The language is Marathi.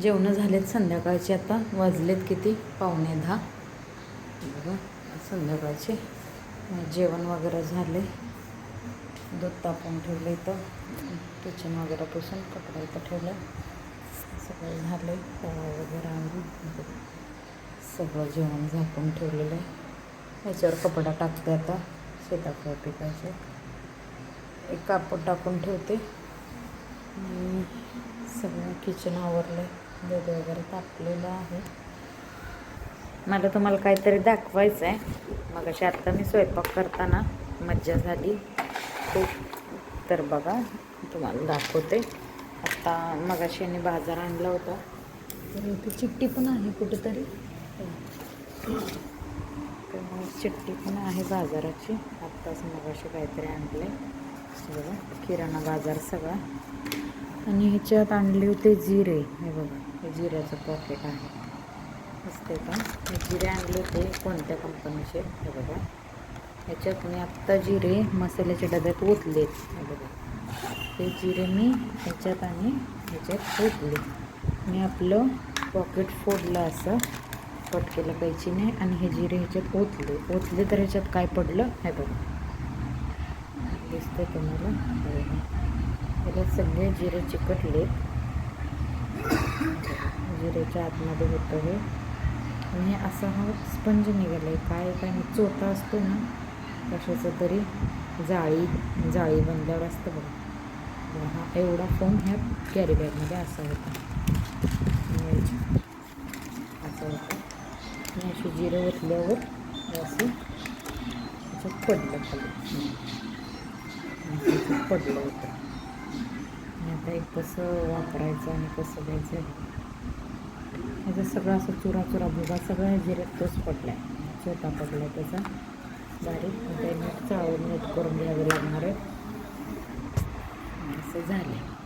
जेवणं झालेत संध्याकाळचे आता वाजलेत किती? पावणे दहा. बघा संध्याकाळचे. जेवण वगैरे झाले. दूध तापवून ठेवलं इथं. किचन वगैरे पुसून कपडे इथं ठेवलं. सगळं झालं पोळा वगैरे आणून. सगळं जेवण झाकून ठेवलेलं आहे. याच्यावर कपडा टाकते आता. शेताकडे पिकायचे एक कापड टाकून ठेवते. आणि सगळं किचन आवरलं दूध वगैरे तापलेलं आहे. मला तुम्हाला काहीतरी दाखवायचं आहे मग अशी आत्ता मी स्वयंपाक करताना मज्जा झाली. खूप. तर बघा तुम्हाला दाखवते. आत्ता मगाशी यांनी बाजार आणला होता. तर इथे चिठ्ठी पण आहे कुठेतरी. तर चिठ्ठी पण आहे बाजाराची. आत्ताच मगाशी काहीतरी आणले बघा किराणा बाजार सगळा. आणि ह्याच्यात आणले होते जिरे. हे बघा हे जिऱ्याचं पॉकेट आहे. असते का? हे जिरे आणले होते कोणत्या कंपनीचे हे बघा. ह्याच्यात मी आत्ता जिरे मसाल्याच्या डब्यात ओतलेत. हे बघा. ते जिरे मी ह्याच्यात आणि ह्याच्यात ओतले. मी आपलं पॉकेट फोडलं असं. कट केलं कैचीने आणि हे जिरे ह्याच्यात ओतले. ओतले तर ह्याच्यात काय पडलं? हे बघा. दिसतं तुम्हाला हे सगळे जिरे चिकटले. जिरेच्या आतमध्ये होतं हे. आणि असा हा स्पंज निघाला आहे काय काय चोथा असतो ना कशाचं तरी जाळी जाळी बनल्यावर असतं बघा. हा एवढा फोम ह्या कॅरी बॅगमध्ये असा होता. असा होता असं होतं. आणि अशी जिरं ओतल्यावर असं पडलं खाली. पडलं होतं. आता एक कसं वापरायचं आणि कसं द्यायचं? म्हणजे आहे ह्याचा सगळा असं चुरा चुरा भुगा सगळ्या जिऱ्यात तोच पडला आहे छोटा पडला आहे त्याचा. बारीक. आता हे नीट चाळून नीट करून घ्यावे लागणार आहे. असं झालं